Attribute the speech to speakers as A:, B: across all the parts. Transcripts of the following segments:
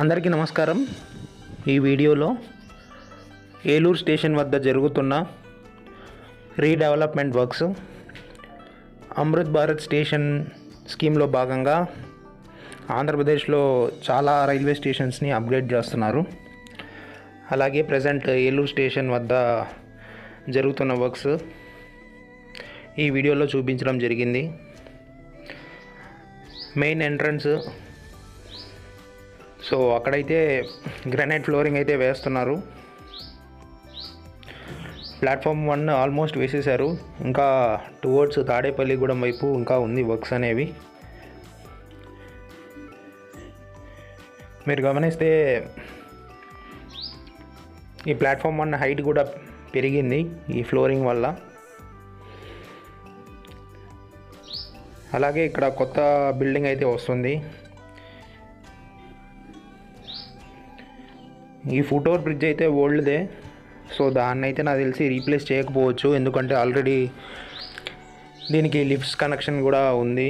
A: అందరికీ నమస్కారం. ఈ వీడియోలో ఏలూరు స్టేషన్ వద్ద జరుగుతున్న redevelopment works Amrit Bharat station స్కీమ్లో భాగంగా ఆంధ్రప్రదేశ్లో చాలా రైల్వే స్టేషన్స్ని అప్గ్రేడ్ చేస్తున్నారు. అలాగే ప్రజెంట్ ఏలూరు స్టేషన్ వద్ద జరుగుతున్న వర్క్స్ ఈ వీడియోలో చూపించడం జరిగింది. మెయిన్ ఎంట్రన్స్ సో అక్కడైతే గ్రానైట్ ఫ్లోరింగ్ అయితే వేస్తున్నారు. ప్లాట్ఫామ్ వన్ ఆల్మోస్ట్ వేసేసారు ఇంకా టువర్డ్స్ తాడేపల్లిగూడెం వైపు ఇంకా ఉంది వర్క్స్ అనేవి. మీరు గమనిస్తే ఈ ప్లాట్ఫామ్ వన్ హైట్ కూడా పెరిగింది ఈ ఫ్లోరింగ్ వల్ల. అలాగే ఇక్కడ కొత్త బిల్డింగ్ అయితే వస్తుంది. ఈ ఫుట్ఓవర్ బ్రిడ్జ్ అయితే ఓల్డ్దే సో దాన్ని అయితే నాకు తెలిసి రీప్లేస్ చేయకపోవచ్చు. ఎందుకంటే ఆల్రెడీ దీనికి లిఫ్ట్స్ కనెక్షన్ కూడా ఉంది.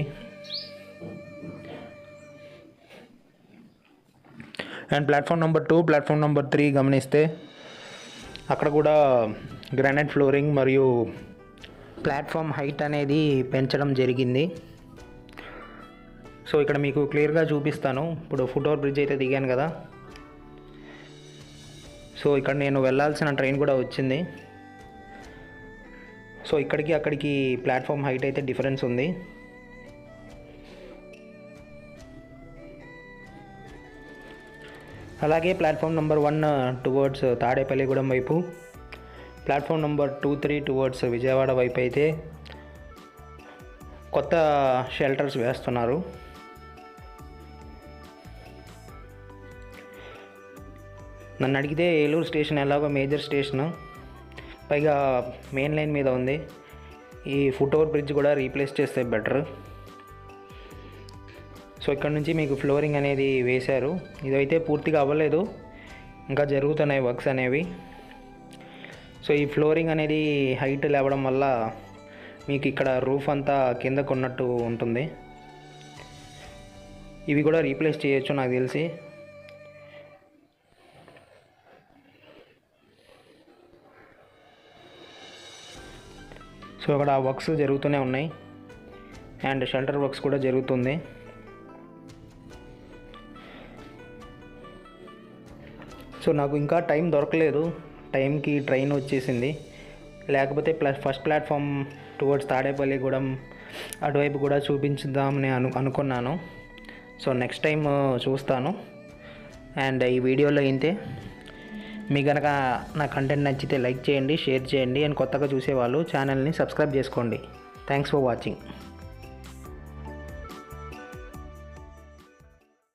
A: And platform number two platform number three గమనిస్తే అక్కడ కూడా గ్రానైట్ ఫ్లోరింగ్ మరియు ప్లాట్ఫామ్ హైట్ అనేది పెంచడం జరిగింది. సో ఇక్కడ మీకు క్లియర్గా చూపిస్తాను. ఇప్పుడు ఫుట్ఓవర్ బ్రిడ్జ్ అయితే దిగాను కదా. సో ఇక్కడ నేను వెళ్ళాల్సిన ట్రైన్ కూడా వచ్చింది. సో ఇక్కడికి అక్కడికి ప్లాట్ఫామ్ హైట్ అయితే డిఫరెన్స్ ఉంది. అలాగే platform number one towards Tadepalligudem వైపు. Platform number two three towards Vijayawada వైపు అయితే కొత్త షెల్టర్స్ వేస్తున్నారు. నన్ను అడిగితే ఏలూరు స్టేషన్ ఎలాగో మేజర్ స్టేషను. పైగా మెయిన్ లైన్ మీద ఉంది. ఈ ఫుట్ ఓవర్ బ్రిడ్జ్ కూడా రీప్లేస్ చేస్తే బెటర్. సో ఇక్కడ నుంచి మీకు ఫ్లోరింగ్ అనేది వేశారు. ఇదైతే పూర్తిగా అవ్వలేదు. ఇంకా జరుగుతున్నాయి వర్క్స్ అనేవి. సో ఈ ఫ్లోరింగ్ అనేది హైట్ లేవడం వల్ల మీకు ఇక్కడ రూఫ్ అంతా కిందకు ఉన్నట్టు ఉంటుంది. ఇవి కూడా రీప్లేస్ చేయొచ్చు నాకు తెలిసి. సో అక్కడ వర్క్స్ జరుగుతూనే ఉన్నాయి. అండ్ షెల్టర్ వర్క్స్ కూడా జరుగుతుంది. సో నాకు ఇంకా టైం దొరకలేదు. టైంకి ట్రైన్ వచ్చేసింది. లేకపోతే plus first platform towards Tadepalligudem అటువైపు కూడా చూపించుదామని అను అనుకున్నాను. సో నెక్స్ట్ టైం చూస్తాను. అండ్ ఈ వీడియోలో అయితే మీ కనుక నా కంటెంట్ నచ్చితే లైక్ చేయండి షేర్ చేయండి అండ్ కొత్తగా చూసేవాళ్ళు ఛానల్ని సబ్స్క్రైబ్ చేసుకోండి. Thanks for watching